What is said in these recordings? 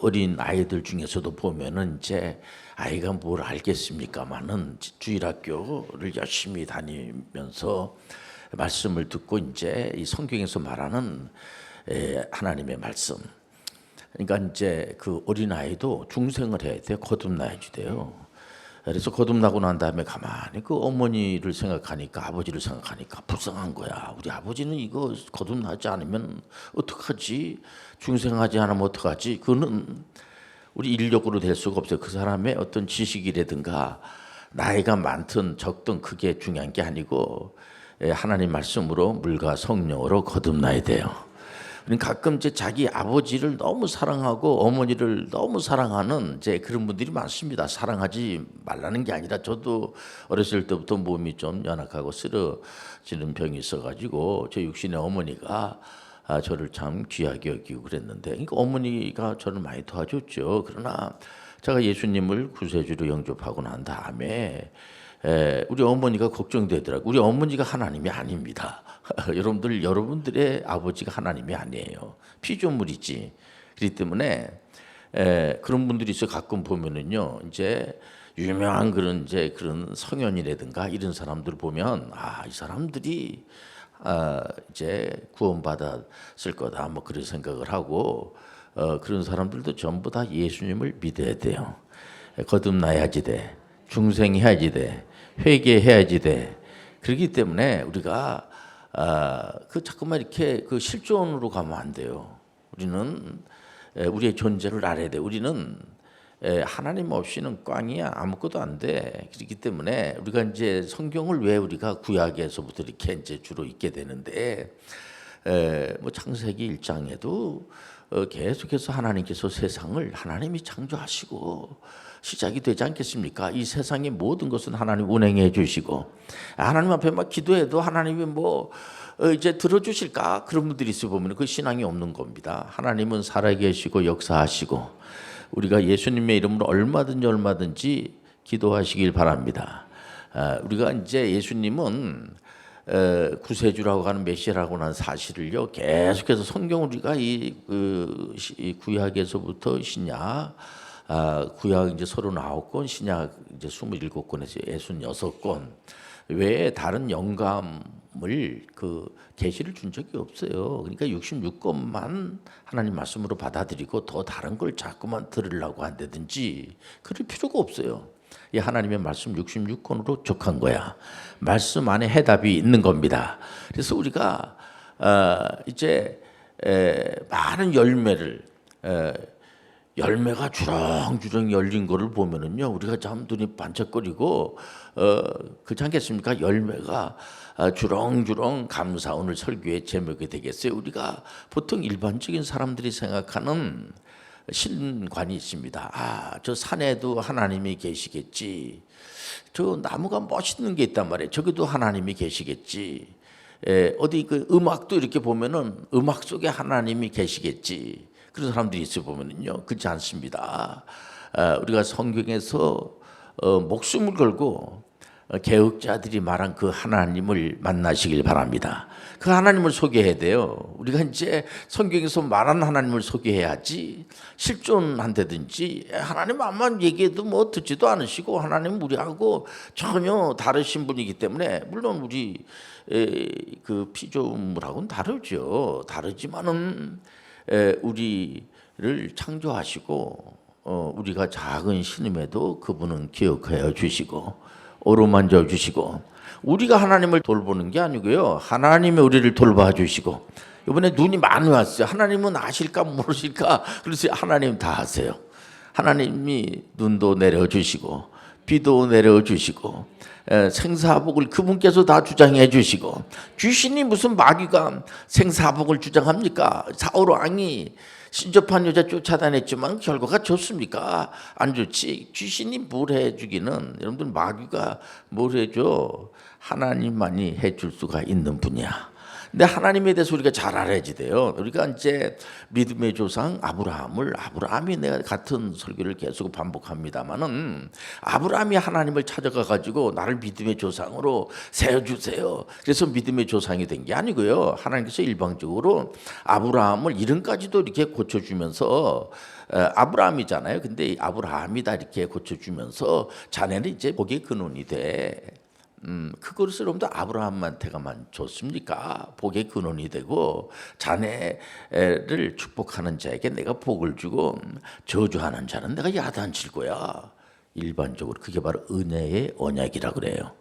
어린 아이들 중에서도 보면은 이제 아이가 뭘 알겠습니까만은 주일학교를 열심히 다니면서 말씀을 듣고 이제 이 성경에서 말하는 에, 하나님의 말씀. 그러니까 이제 그 어린 아이도 중생을 해야 돼 거듭나야지 돼요. 그래서 거듭나고 난 다음에 가만히 그 어머니를 생각하니까 아버지를 생각하니까 불쌍한 거야. 우리 아버지는 이거 거듭나지 않으면 어떡하지? 중생하지 않으면 어떡하지? 그는 우리 인력으로 될 수가 없어요. 그 사람의 어떤 지식이라든가 나이가 많든 적든 그게 중요한 게 아니고 예, 하나님 말씀으로 물과 성령으로 거듭나야 돼요. 그러니까 가끔 이제 자기 아버지를 너무 사랑하고 어머니를 너무 사랑하는 이제 그런 분들이 많습니다. 사랑하지 말라는 게 아니라 저도 어렸을 때부터 몸이 좀 연약하고 쓰러지는 병이 있어가지고 저 육신의 어머니가 아, 저를 참 귀하게 여기고 그랬는데 그러니까 어머니가 저를 많이 도와줬죠. 그러나 제가 예수님을 구세주로 영접하고 난 다음에 에, 우리 어머니가 걱정되더라고. 우리 어머니가 하나님이 아닙니다. 여러분들 여러분들의 아버지가 하나님이 아니에요. 피조물이지. 그렇기 때문에 에, 그런 분들이 있어 가끔 보면은요. 이제 유명한 그런 이제 그런 성현이라든가 이런 사람들 보면 아 이 사람들이 아, 이제 구원받았을 거다 뭐 그런 생각을 하고 어, 그런 사람들도 전부 다 예수님을 믿어야 돼요. 거듭나야지 돼. 중생해야지 돼. 회개해야지 돼. 그렇기 때문에 우리가 아, 그 자꾸만 이렇게 그 실존으로 가면 안 돼요. 우리는 에, 우리의 존재를 알아야 돼. 우리는 에, 하나님 없이는 꽝이야 아무것도 안 돼. 그렇기 때문에 우리가 이제 성경을 왜 우리가 구약에서부터 이렇게 이제 주로 읽게 되는데 에, 뭐 창세기 1장에도 어, 계속해서 하나님께서 세상을 하나님이 창조하시고 시작이 되지 않겠습니까? 이 세상의 모든 것은 하나님 운행해 주시고 하나님 앞에 막 기도해도 하나님이 뭐 어, 이제 들어주실까 그런 분들이 있어 보면 그 신앙이 없는 겁니다. 하나님은 살아계시고 역사하시고 우리가 예수님의 이름으로 얼마든지 얼마든지 기도하시길 바랍니다. 아, 우리가 이제 예수님은 에, 구세주라고 하는 메시아라고 하는 사실을요 계속해서 성경 우리가 이, 그, 시- 이 구약에서부터 신약 아, 구약 이제 서른 아홉 권 신약 이제 스물일곱 권에서 예순 여섯 권 외에 다른 영감을 그 계시를 준 적이 없어요. 그러니까 66권만 하나님 말씀으로 받아들이고 더 다른 걸 자꾸만 들으려고 한다든지 그럴 필요가 없어요. 이 하나님의 말씀 66권으로 족한 거야. 말씀 안에 해답이 있는 겁니다. 그래서 우리가 어, 이제 에, 많은 열매를 에, 열매가 주렁주렁 열린 거를 보면은요 우리가 참 눈이 반짝거리고 어 그렇지 않겠습니까? 열매가 아, 주렁주렁 감사 오늘 설교의 제목이 되겠어요. 우리가 보통 일반적인 사람들이 생각하는 신관이 있습니다. 아 저 산에도 하나님이 계시겠지. 저 나무가 멋있는 게 있단 말이에요. 저기도 하나님이 계시겠지. 에, 어디 그 음악도 이렇게 보면은 음악 속에 하나님이 계시겠지. 그런 사람들이 있어 보면은요, 그렇지 않습니다. 어, 우리가 성경에서 어, 목숨을 걸고 어, 개혁자들이 말한 그 하나님을 만나시길 바랍니다. 그 하나님을 소개해야 돼요. 우리가 이제 성경에서 말한 하나님을 소개해야지 실존한다든지 하나님 암만 얘기해도 뭐 듣지도 않으시고 하나님 우리하고 전혀 다르신 분이기 때문에 물론 우리 에, 그 피조물하고는 다르죠. 다르지만은 에, 우리를 창조하시고 어, 우리가 작은 신임에도 그분은 기억하여 주시고 어루만져 주시고 우리가 하나님을 돌보는 게 아니고요. 하나님이 우리를 돌봐 주시고 이번에 눈이 많이 왔어요. 하나님은 아실까 모르실까? 그래서 하나님 다 아세요. 하나님이 눈도 내려 주시고 비도 내려 주시고 에, 생사복을 그분께서 다 주장해 주시고 귀신이 무슨 마귀가 생사복을 주장합니까? 사울 왕이 신접한 여자 쫓아다녔지만 결과가 좋습니까? 안 좋지. 귀신이 뭘 해주기는 여러분들 마귀가 뭘 해줘? 하나님만이 해줄 수가 있는 분이야. 근데 하나님에 대해서 우리가 잘 알아야지 돼요. 우리가 이제 믿음의 조상 아브라함을 아브라함이 내가 같은 설교를 계속 반복합니다만은 아브라함이 하나님을 찾아가 가지고 나를 믿음의 조상으로 세워 주세요. 그래서 믿음의 조상이 된 게 아니고요. 하나님께서 일방적으로 아브라함을 이름까지도 이렇게 고쳐 주면서 아브라함이잖아요. 근데 이 아브라함이다 이렇게 고쳐 주면서 자네는 이제 복의 근원이 돼. 음, 여러분들 아브라함한테가만 줬습니까? 복의 근원이 되고 자네를 축복하는 자에게 내가 복을 주고 음, 저주하는 자는 내가 야단칠 거야. 일반적으로 그게 바로 은혜의 언약이라 그래요.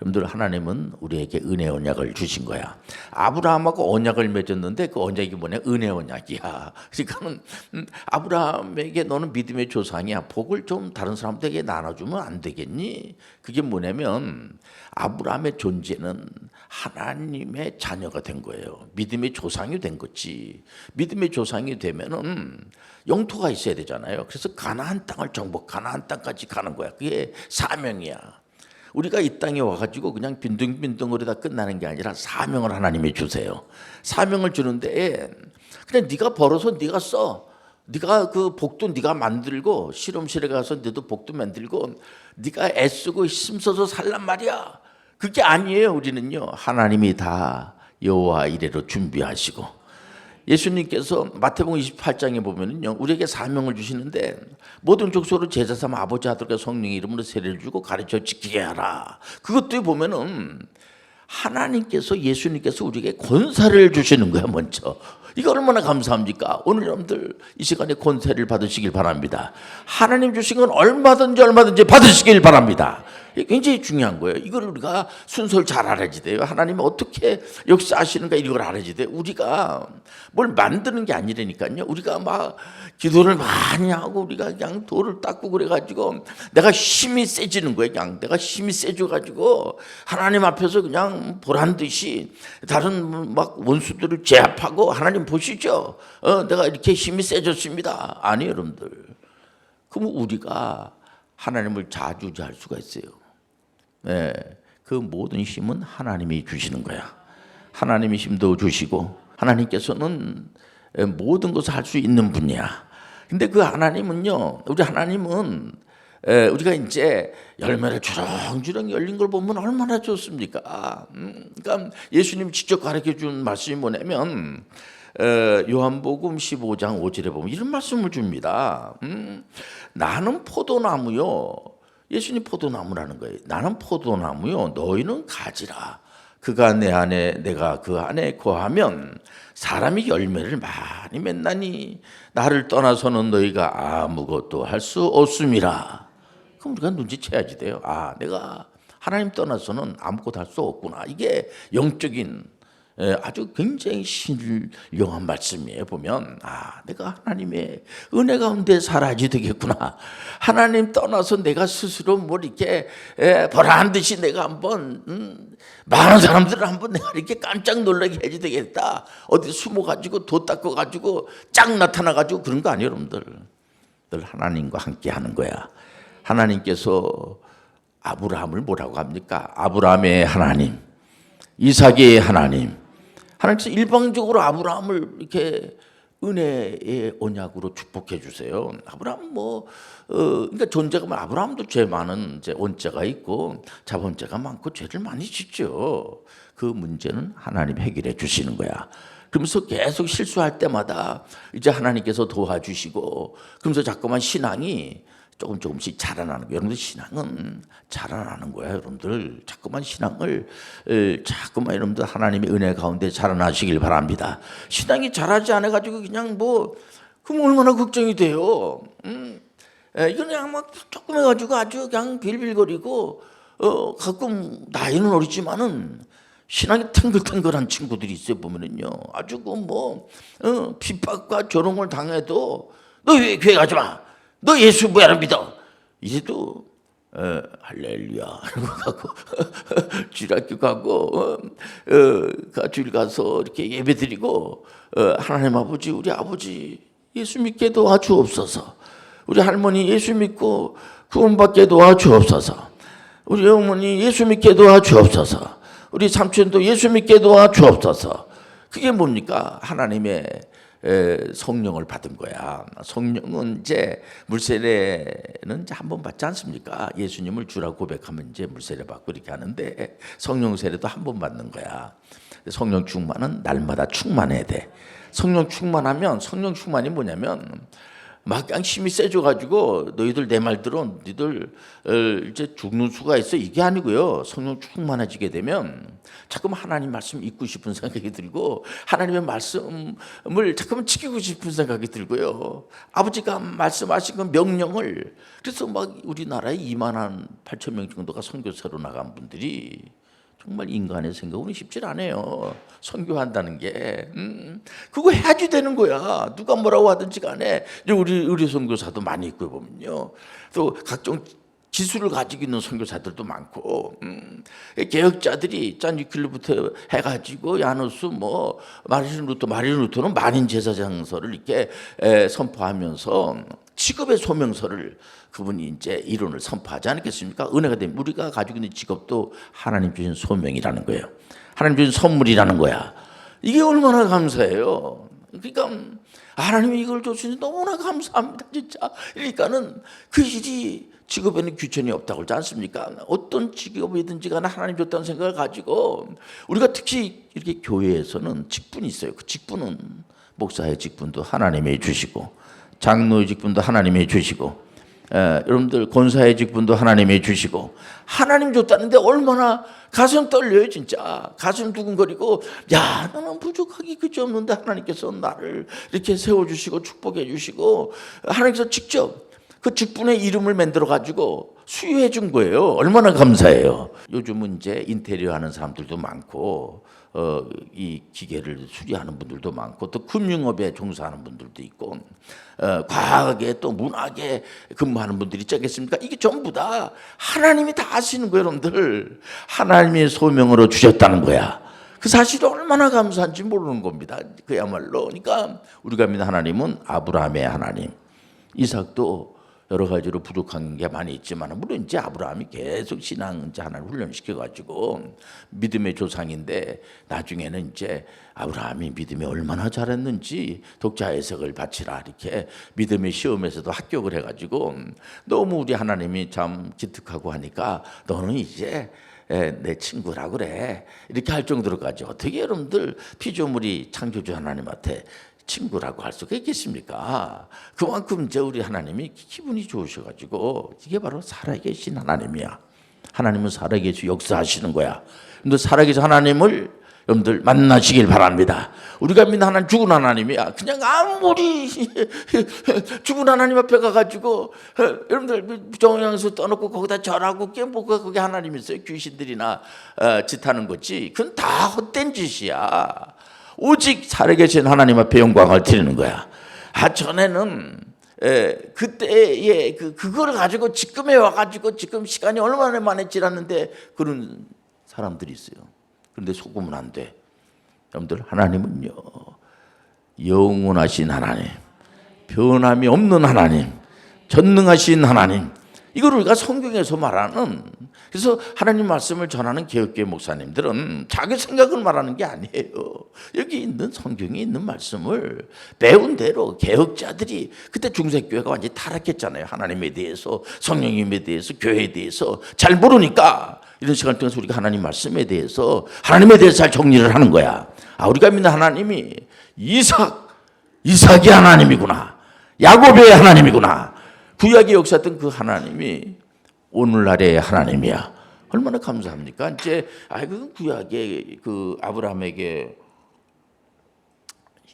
여러분들 하나님은 우리에게 은혜 언약을 주신 거야. 아브라함하고 언약을 맺었는데 그 언약이 뭐냐? 은혜 언약이야. 그러니까는 음, 아브라함에게 너는 믿음의 조상이야. 복을 좀 다른 사람들에게 나눠주면 안 되겠니? 그게 뭐냐면 아브라함의 존재는 하나님의 자녀가 된 거예요. 믿음의 조상이 된 거지. 믿음의 조상이 되면은 영토가 있어야 되잖아요. 그래서 가나안 땅을 정복, 가나안 땅까지 가는 거야. 그게 사명이야. 우리가 이 땅에 와가지고 그냥 빈둥빈둥거리다 끝나는 게 아니라 사명을 하나님이 주세요. 사명을 주는데 그냥 네가 벌어서 네가 써. 네가 그 복도 네가 만들고 실험실에 가서 너도 복도 만들고 네가 애쓰고 힘써서 살란 말이야. 그게 아니에요. 우리는요. 하나님이 다 여호와 이래로 준비하시고 예수님께서 마태복음 28장에 보면은요 우리에게 사명을 주시는데 모든 족속으로 제자 삼아 아버지 아들과 성령 이름으로 세례를 주고 가르쳐 지키게 하라. 그것도 보면은 하나님께서 예수님께서 우리에게 권사를 주시는 거야 먼저. 이거 얼마나 감사합니까? 오늘 여러분들 이 시간에 권세를 받으시길 바랍니다. 하나님 주신 건 얼마든지 얼마든지 받으시길 바랍니다. 굉장히 중요한 거예요. 이걸 우리가 순서를 잘 알아야지 돼요. 하나님이 어떻게 역사하시는가 이걸 알아야지 돼요. 우리가 뭘 만드는 게 아니라니까요. 우리가 막 기도를 많이 하고 우리가 그냥 돌을 닦고 그래가지고 내가 힘이 세지는 거예요. 그냥 내가 힘이 세져가지고 하나님 앞에서 그냥 보란 듯이 다른 막 원수들을 제압하고 하나님 보시죠. 어, 내가 이렇게 힘이 세졌습니다. 아니 여러분들. 그럼 우리가 하나님을 자주할 수가 있어요. 네, 그 모든 힘은 하나님이 주시는 거야. 하나님이 힘도 주시고 하나님께서는 모든 것을 할 수 있는 분이야. 근데 그 하나님은요, 우리 하나님은 에, 우리가 이제 열매를 주렁주렁 열린 걸 보면 얼마나 좋습니까? 음, 그러니까 예수님 직접 가르쳐 준 말씀이 뭐냐면 에, 요한복음 15장 5절에 보면 이런 말씀을 줍니다. 음, 나는 포도나무요. 예수님 포도나무라는 거예요. 나는 포도나무요. 너희는 가지라. 그가 내 안에 내가 그 안에 거하면 사람이 열매를 많이 맺나니 나를 떠나서는 너희가 아무것도 할 수 없음이라. 그럼 우리가 눈치채야지 돼요. 아, 내가 하나님 떠나서는 아무것도 할 수 없구나. 이게 영적인 예, 아주 굉장히 신령한 말씀이에요. 보면 아 내가 하나님의 은혜 가운데 살아야지 되겠구나. 하나님 떠나서 내가 스스로 뭘 이렇게 예, 보란 듯이 내가 한번 음, 많은 사람들을 한번 내가 이렇게 깜짝 놀라게 해야지 되겠다. 어디 숨어 가지고 도 닦고 가지고 쫙 나타나 가지고 그런 거 아니에요, 여러분들. 늘 하나님과 함께 하는 거야. 하나님께서 아브라함을 뭐라고 합니까? 아브라함의 하나님, 이삭의 하나님. 하나님께서 일방적으로 아브라함을 이렇게 은혜의 언약으로 축복해 주세요. 아브라함 뭐 어, 그러니까 존재가 뭐 아브라함도 죄 많은 이제 원죄가 있고 자본죄가 많고 죄를 많이 짓죠. 그 문제는 하나님 해결해 주시는 거야. 그러면서 계속 실수할 때마다 이제 하나님께서 도와주시고 그러면서 자꾸만 신앙이 조금 조금씩 자라나는 거예요. 여러분들 신앙은 자라나는 거예요. 여러분들 자꾸만 신앙을 에, 자꾸만 여러분들 하나님의 은혜 가운데 자라나시길 바랍니다. 신앙이 자라지 않아 가지고 그냥 뭐 그럼 얼마나 걱정이 돼요. 음, 에, 이거 그냥 막 조금 해가지고 아주 그냥 빌빌거리고 어, 가끔 나이는 어리지만은 신앙이 탱글탱글한 친구들이 있어요 보면은요 아주 그뭐 어, 핍박과 조롱을 당해도 너 왜 교회 가지 마. 너 예수 뭐야를 믿어. 이제도 어, 할렐루야 가고 주일학교 가고 어, 어, 주일 가서 이렇게 예배드리고 어, 하나님 아버지 우리 아버지 예수 믿게 도와주옵소서. 우리 할머니 예수 믿고 구원받게 도와주옵소서. 우리 어머니 예수 믿게 도와주옵소서. 우리 삼촌도 예수 믿게 도와주옵소서. 그게 뭡니까? 하나님의 에, 성령을 받은 거야. 성령은 이제 물세례는 이제 한 번 받지 않습니까? 예수님을 주라고 고백하면 이제 물세례 받고 이렇게 하는데 성령 세례도 한 번 받는 거야. 성령 충만은 날마다 충만해야 돼. 성령 충만하면 성령 충만이 뭐냐면 막 그냥 힘이 세져가지고 너희들 내말 들어 너희들 어, 이제 죽는 수가 있어. 이게 아니고요. 성령 충만해지게 되면 자꾸만 하나님 말씀 읽고 싶은 생각이 들고 하나님의 말씀을 자꾸만 지키고 싶은 생각이 들고요. 아버지가 말씀하신 그 명령을 그래서 막 우리나라에 2만 한 8천 명 정도가 선교사로 나간 분들이 정말 인간의 생각은 쉽질 않아요. 선교한다는 게 음, 그거 해야지 되는 거야. 누가 뭐라고 하든지 간에 우리 우리 선교사도 많이 있고 보면요. 또 각종 기술을 가지고 있는 선교사들도 많고 음, 개혁자들이 짠니클로부터 해가지고 야누스 뭐 마르틴 루터는 만인 제사장서를 이렇게 에, 선포하면서 직업의 소명서를 그분이 이제 이론을 선포하지 않겠습니까? 은혜가 되면 우리가 가지고 있는 직업도 하나님 주신 소명이라는 거예요. 하나님 주신 선물이라는 거야. 이게 얼마나 감사해요. 그러니까 하나님이 이걸 줬으니 너무나 감사합니다, 진짜. 그러니까는 그 일이 직업에는 귀천이 없다고 그러지 않습니까? 어떤 직업이든지 간에 하나님 줬다는 생각을 가지고 우리가 특히 이렇게 교회에서는 직분이 있어요. 그 직분은 목사의 직분도 하나님이 주시고 장로의 직분도 하나님이 주시고 에, 여러분들 권사의 직분도 하나님이 주시고 하나님 줬다는데 얼마나 가슴 떨려요 진짜. 가슴 두근거리고 야 나는 부족하기 그지 없는데 하나님께서 나를 이렇게 세워주시고 축복해 주시고 하나님께서 직접 그 직분의 이름을 만들어 가지고 수유해 준 거예요. 얼마나 감사해요. 요즘은 이제 인테리어 하는 사람들도 많고 어, 이 기계를 수리하는 분들도 많고 또 금융업에 종사하는 분들도 있고 어, 과학에 또 문학에 근무하는 분들이 있지 않겠습니까? 이게 전부 다 하나님이 다 하시는 거예요, 여러분들. 하나님의 소명으로 주셨다는 거야. 그 사실이 얼마나 감사한지 모르는 겁니다. 그야말로. 그러니까 우리가 믿는 하나님은 아브라함의 하나님. 이삭도 여러 가지로 부족한 게 많이 있지만 물론 이제 아브라함이 계속 신앙 이제 하나를 훈련시켜 가지고 믿음의 조상인데 나중에는 이제 아브라함이 믿음이 얼마나 잘했는지 독자 해석을 바치라 이렇게 믿음의 시험에서도 합격을 해 가지고 너무 우리 하나님이 참 기특하고 하니까 너는 이제 에, 내 친구라 그래. 이렇게 할 정도로까지 어떻게 여러분들 피조물이 창조주 하나님한테 친구라고 할 수가 있겠습니까? 그만큼 이제 우리 하나님이 기분이 좋으셔가지고 이게 바로 살아계신 하나님이야. 하나님은 살아계시 역사하시는 거야. 근데 살아계신 하나님을 여러분들 만나시길 바랍니다. 우리가 믿는 하나님 죽은 하나님이야. 그냥 아무리 죽은 하나님 앞에 가가지고 여러분들 정양수 떠놓고 거기다 절하고 깨먹고 거기 하나님 있어요. 귀신들이나 어, 짓하는 거지. 그건 다 헛된 짓이야. 오직 살아계신 하나님 앞에 영광을 드리는 거야. 아 전에는 에, 그때에 그 그걸 가지고 지금에 와가지고 지금 시간이 얼마나 만에 지났는데 그런 사람들이 있어요. 그런데 속으면 안 돼. 여러분들 하나님은요 영원하신 하나님, 변함이 없는 하나님, 전능하신 하나님. 이걸 우리가 성경에서 말하는 그래서 하나님 말씀을 전하는 개혁계 목사님들은 자기 생각을 말하는 게 아니에요. 여기 있는 성경에 있는 말씀을 배운 대로 개혁자들이 그때 중세교회가 완전히 타락했잖아요. 하나님에 대해서 성령님에 대해서 교회에 대해서 잘 모르니까 이런 시간 통해서 우리가 하나님 말씀에 대해서 하나님에 대해서 잘 정리를 하는 거야. 아 우리가 믿는 하나님이 이삭 이삭이 하나님이구나. 야곱의 하나님이구나. 구약의 역사였던 그 하나님이 오늘날의 하나님이야. 얼마나 감사합니까? 이제 아이고 구약의 그 아브라함에게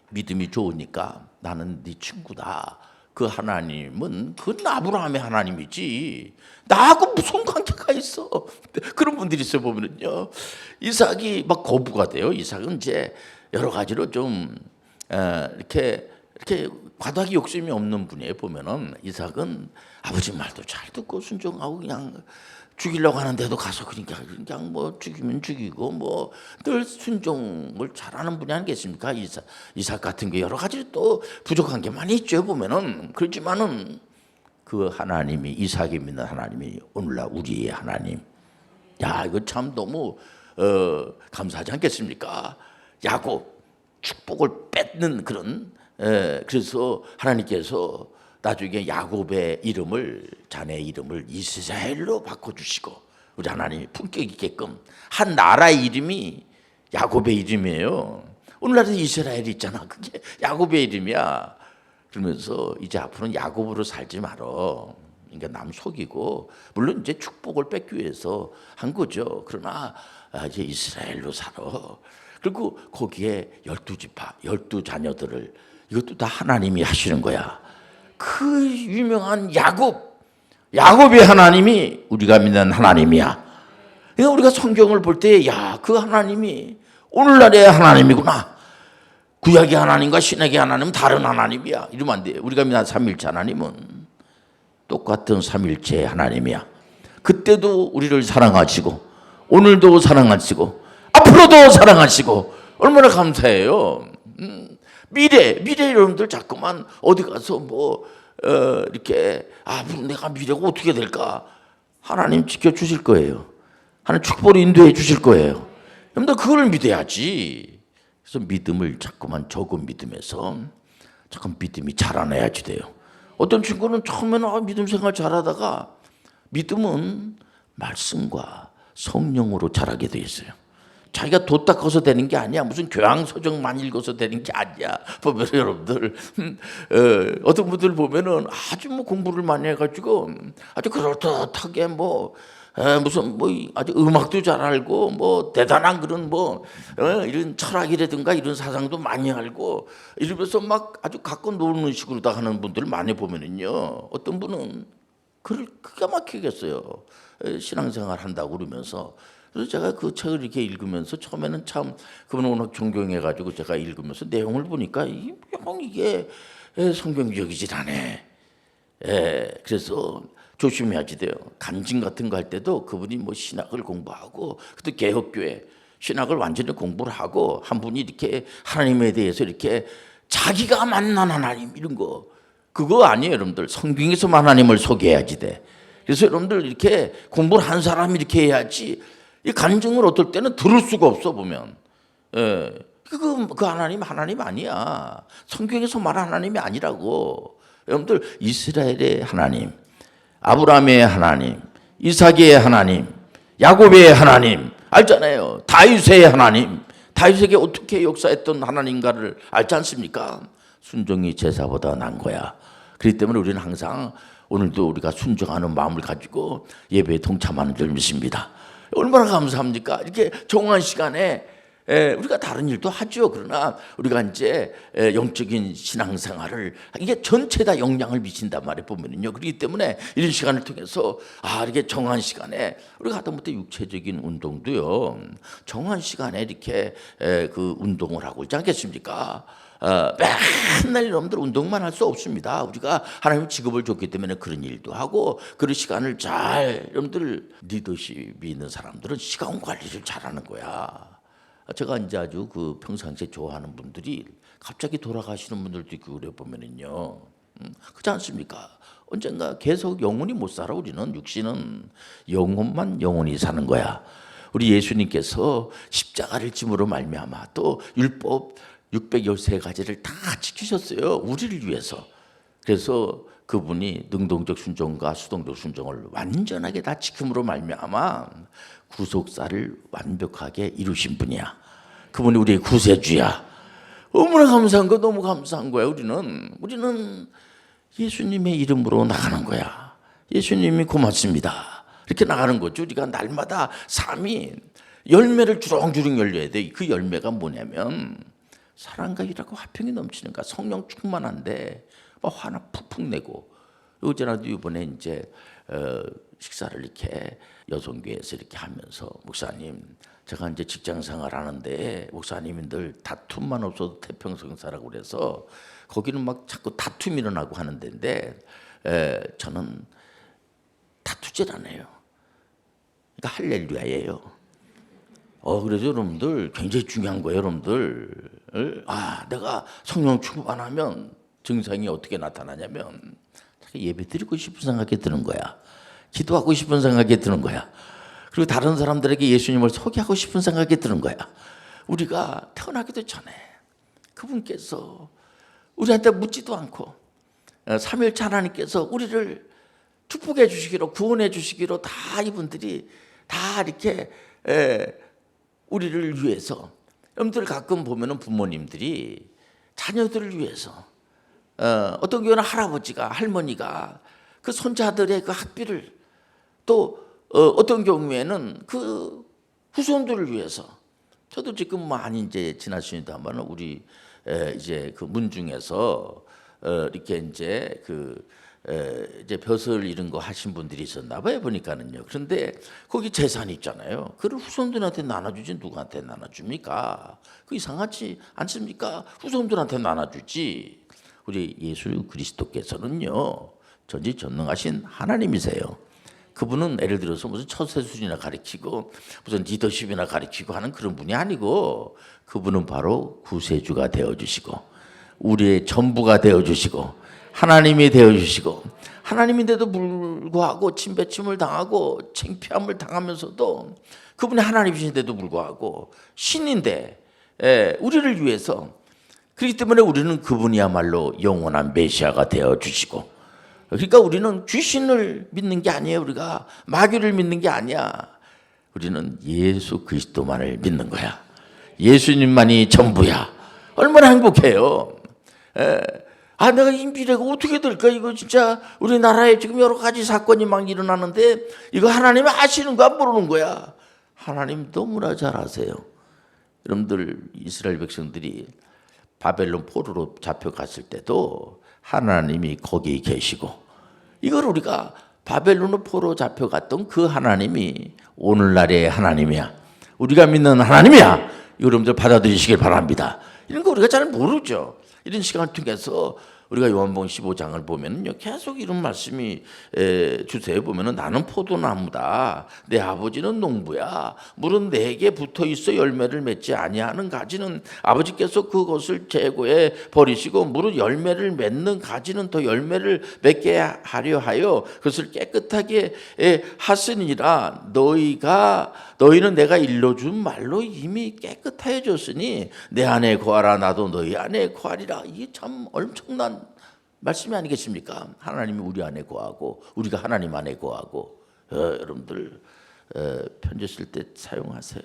믿음이 좋으니까 나는 네 친구다. 그 하나님은 그 아브라함의 하나님이지. 나하고 무슨 관계가 있어? 그런 분들이 있어 보면은요. 이삭이 막 거부가 돼요. 이삭은 이제 여러 가지로 좀 어, 이렇게 이렇게 과다기 욕심이 없는 분이에요. 보면은 이삭은 아버지 말도 잘 듣고 순종하고 그냥 죽이려고 하는데도 가서 그러니까 그냥 뭐 죽이면 죽이고 뭐 늘 순종을 잘하는 분이 아니겠습니까? 이삭, 이삭 같은 게 여러 가지 또 부족한 게 많이 있죠. 보면은 그렇지만은 그 하나님이 이삭이 믿는 하나님이 오늘날 우리의 하나님. 야 이거 참 너무 어, 감사하지 않겠습니까? 야곱 축복을 뺏는 그런 에, 그래서 하나님께서 나중에 야곱의 이름을 자네 이름을 이스라엘로 바꿔주시고 우리 하나님이 품격 있게끔 한 나라의 이름이 야곱의 이름이에요. 오늘날에 이스라엘이 있잖아. 그게 야곱의 이름이야. 그러면서 이제 앞으로는 야곱으로 살지 말어. 그러니까 남 속이고 물론 이제 축복을 뺏기 위해서 한 거죠. 그러나 아, 이제 이스라엘로 살아. 그리고 거기에 열두 지파, 열두 자녀들을 이것도 다 하나님이 하시는 거야. 그 유명한 야곱, 야곱의 하나님이 우리가 믿는 하나님이야. 그러니까 우리가 성경을 볼 때, 야, 그 하나님이 오늘날의 하나님이구나. 구약의 하나님과 신약의 하나님은 다른 하나님이야. 이러면 안 돼. 우리가 믿는 삼일체 하나님은 똑같은 삼일체 하나님이야. 그때도 우리를 사랑하시고 오늘도 사랑하시고 앞으로도 사랑하시고 얼마나 감사해요. 음, 미래 미래 여러분들 자꾸만 어디 가서 뭐 어, 이렇게 아 내가 미래가 어떻게 될까 하나님 지켜 주실 거예요. 하나님 축복을 인도해 주실 거예요. 여러분들 그걸 믿어야지. 그래서 믿음을 자꾸만 적은 믿음에서 잠깐 믿음이 자라나야지 돼요. 어떤 친구는 처음에는 아, 믿음 생활 잘하다가 믿음은 말씀과 성령으로 자라게 돼 있어요. 자기가 도 닦아서 되는 게 아니야. 무슨 교양 서적만 읽어서 되는 게 아니야. 보면 여러분들 어, 어떤 분들 보면은 아주 뭐 공부를 많이 해가지고 아주 그럴듯하게 뭐 에, 무슨 뭐 아주 음악도 잘 알고 뭐 대단한 그런 뭐 어, 이런 철학이라든가 이런 사상도 많이 알고 이러면서 막 아주 갖고 노는 식으로 다 하는 분들 많이 보면은요 어떤 분은 그를 기가 막히겠어요 에, 신앙생활 한다고 그러면서 그래서 제가 그 책을 이렇게 읽으면서 처음에는 참 그분을 워낙 존경해가지고 제가 읽으면서 내용을 보니까 이 형 이게 에, 성경적이질 않네. 예, 그래서 조심해야지 돼요. 간증 같은 거 할 때도 그분이 뭐 신학을 공부하고 그때 개혁교회 신학을 완전히 공부를 하고 한 분이 이렇게 하나님에 대해서 이렇게 자기가 만난 하나님 이런 거 그거 아니에요, 여러분들. 성경에서만 하나님을 소개해야지 돼. 그래서 여러분들 이렇게 공부를 한 사람이 이렇게 해야지 이 간증을 어떨 때는 들을 수가 없어 보면. 예. 그, 그 하나님 하나님 아니야. 성경에서 말한 하나님이 아니라고. 여러분들 이스라엘의 하나님, 아브라함의 하나님, 이삭의 하나님, 야곱의 하나님 알잖아요. 다윗의 하나님, 다윗에게 어떻게 역사했던 하나님가를 알지 않습니까? 순종이 제사보다 난 거야. 그렇기 때문에 우리는 항상 오늘도 우리가 순종하는 마음을 가지고 예배에 동참하는 줄 믿습니다. 얼마나 감사합니까? 이렇게 정한 시간에 에, 우리가 다른 일도 하죠. 그러나 우리가 이제 에, 영적인 신앙생활을 이게 전체 다 영향을 미친단 말이에요. 보면은요. 그렇기 때문에 이런 시간을 통해서 아 이렇게 정한 시간에 우리가 하다못해 육체적인 운동도요. 정한 시간에 이렇게 에, 그 운동을 하고 있지 않겠습니까? 어, 맨날 여러분들 운동만 할 수 없습니다. 우리가 하나님 직업을 줬기 때문에 그런 일도 하고 그런 시간을 잘 여러분들 리더십이 있는 사람들은 시간 관리를 잘하는 거야. 제가 이제 아주 그 평상시에 좋아하는 분들이 갑자기 돌아가시는 분들도 있고 그래 보면은요. 음, 그렇지 않습니까? 언젠가 계속 영원히 못 살아 우리는 육신은 영혼만 영원히 사는 거야. 우리 예수님께서 십자가를 짐으로 말미암아 또 율법 613가지를 다 지키셨어요. 우리를 위해서. 그래서 그분이 능동적 순종과 수동적 순종을 완전하게 다 지킴으로 말미암아 구속사를 완벽하게 이루신 분이야. 그분이 우리의 구세주야. 얼마나 감사한 거 너무 감사한 거야. 우리는 우리는 예수님의 이름으로 나가는 거야. 예수님이 고맙습니다. 이렇게 나가는 거죠. 우리가 날마다 삶이 열매를 주렁주렁 열려야 돼. 그 열매가 뭐냐면 사랑과 일하고 화평이 넘치는가 성령 충만한데 막 화나 푹푹 내고 어제나도 이번에 이제 어, 식사를 이렇게 여성교회에서 이렇게 하면서 목사님 제가 이제 직장 생활 하는데 목사님들 다툼만 없어도 태평성사라고 그래서 거기는 막 자꾸 다툼이 일어나고 하는 데인데 에, 저는 다투질 않아요. 그러니까 할렐루야예요. 어 그래서 여러분들 굉장히 중요한 거예요, 여러분들. 아 내가 성령 충만하면 증상이 어떻게 나타나냐면 예배 드리고 싶은 생각이 드는 거야. 기도하고 싶은 생각이 드는 거야. 그리고 다른 사람들에게 예수님을 소개하고 싶은 생각이 드는 거야. 우리가 태어나기도 전에 그분께서 우리한테 묻지도 않고 어, 삼일차 하나님께서 우리를 축복해 주시기로 구원해 주시기로 다 이분들이 다 이렇게 에, 우리를 위해서 여러분들 가끔 보면은 부모님들이 자녀들을 위해서 어, 어떤 경우는 할아버지가 할머니가 그 손자들의 그 학비를 또 어, 어떤 경우에는 그 후손들을 위해서 저도 지금 많이 이제 지났습니다만 우리 에, 이제 그 문중에서 어, 이렇게 이제 그 에, 이제 벼슬 이런 거 하신 분들이 있었나 봐요 보니까는요. 그런데 거기 재산이 있잖아요. 그걸 후손들한테 나눠주지 누구한테 나눠줍니까? 그 이상하지 않습니까? 후손들한테 나눠주지. 우리 예수 그리스도께서는요 전지전능하신 하나님이세요. 그분은 예를 들어서 무슨 처세술이나 가르치고 무슨 리더십이나 가르치고 하는 그런 분이 아니고 그분은 바로 구세주가 되어 주시고 우리의 전부가 되어 주시고 하나님이 되어 주시고 하나님인데도 불구하고 침배침을 당하고 창피함을 당하면서도 그분이 하나님이신데도 불구하고 신인데 예, 우리를 위해서 그렇기 때문에 우리는 그분이야말로 영원한 메시아가 되어 주시고 그러니까 우리는 귀신을 믿는 게 아니에요. 우리가 마귀를 믿는 게 아니야. 우리는 예수 그리스도만을 믿는 거야. 예수님만이 전부야. 얼마나 행복해요. 에. 아, 내가 인비례가 어떻게 될까? 이거 진짜 우리나라에 지금 여러 가지 사건이 막 일어나는데 이거 하나님 아시는 거야? 모르는 거야? 하나님 너무나 잘 아세요. 여러분들 이스라엘 백성들이 바벨론 포로로 잡혀갔을 때도 하나님이 거기 계시고 이걸 우리가 바벨론 포로 잡혀갔던 그 하나님이 오늘날의 하나님이야. 우리가 믿는 하나님이야. 여러분들 받아들이시길 바랍니다. 이런 거 우리가 잘 모르죠. 이런 시간을 통해서 우리가 요한복음 15장을 보면은요 계속 이런 말씀이 에, 주세요 보면은 나는 포도나무다. 내 아버지는 농부야. 물은 내게 붙어 있어 열매를 맺지 아니하는 가지는 아버지께서 그것을 제거해 버리시고 물은 열매를 맺는 가지는 더 열매를 맺게 하려 하여 그것을 깨끗하게 에, 하시니라. 너희가 너희는 내가 일러준 말로 이미 깨끗해졌으니 내 안에 거하라 나도 너희 안에 거하리라 이게 참 엄청난 말씀이 아니겠습니까? 하나님이 우리 안에 거하고 우리가 하나님 안에 거하고 어, 여러분들 어, 편지 쓸 때 사용하세요.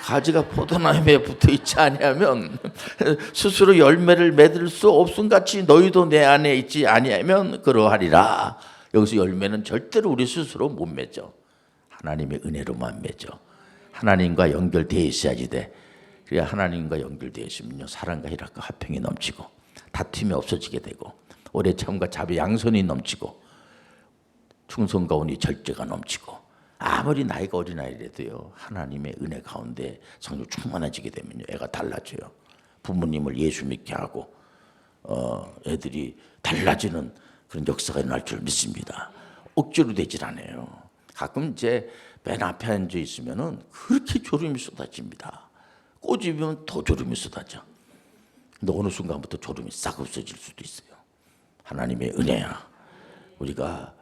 가지가 포도나무에 붙어 있지 아니하면 스스로 열매를 맺을 수 없음 같이 너희도 내 안에 있지 아니하면 그러하리라. 여기서 열매는 절대로 우리 스스로 못 맺죠. 하나님의 은혜로만 맺어. 하나님과 연결되어 있어야지 돼. 그래야 하나님과 연결되어 있으면요 사랑과 희락과 화평이 넘치고 다툼이 없어지게 되고 오래 참과 자비 양손이 넘치고 충성과 온이 절제가 넘치고 아무리 나이가 어린 아이라도요 하나님의 은혜 가운데 성령 충만해지게 되면요 애가 달라져요 부모님을 예수 믿게 하고 어, 애들이 달라지는 그런 역사가 일어날 줄 믿습니다 억지로 되질 않아요 가끔 이제 맨 앞에 앉아 있으면은 그렇게 졸음이 쏟아집니다 꼬집으면 더 졸음이 쏟아져 근데 어느 순간부터 졸음이 싹 없어질 수도 있어요. 하나님의 은혜야. 우리가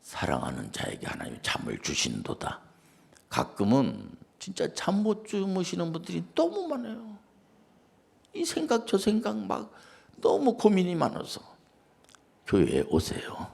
사랑하는 자에게 하나님 잠을 주신도다. 가끔은 진짜 잠 못 주무시는 분들이 너무 많아요. 이 생각 저 생각 막 너무 고민이 많아서 교회에 오세요.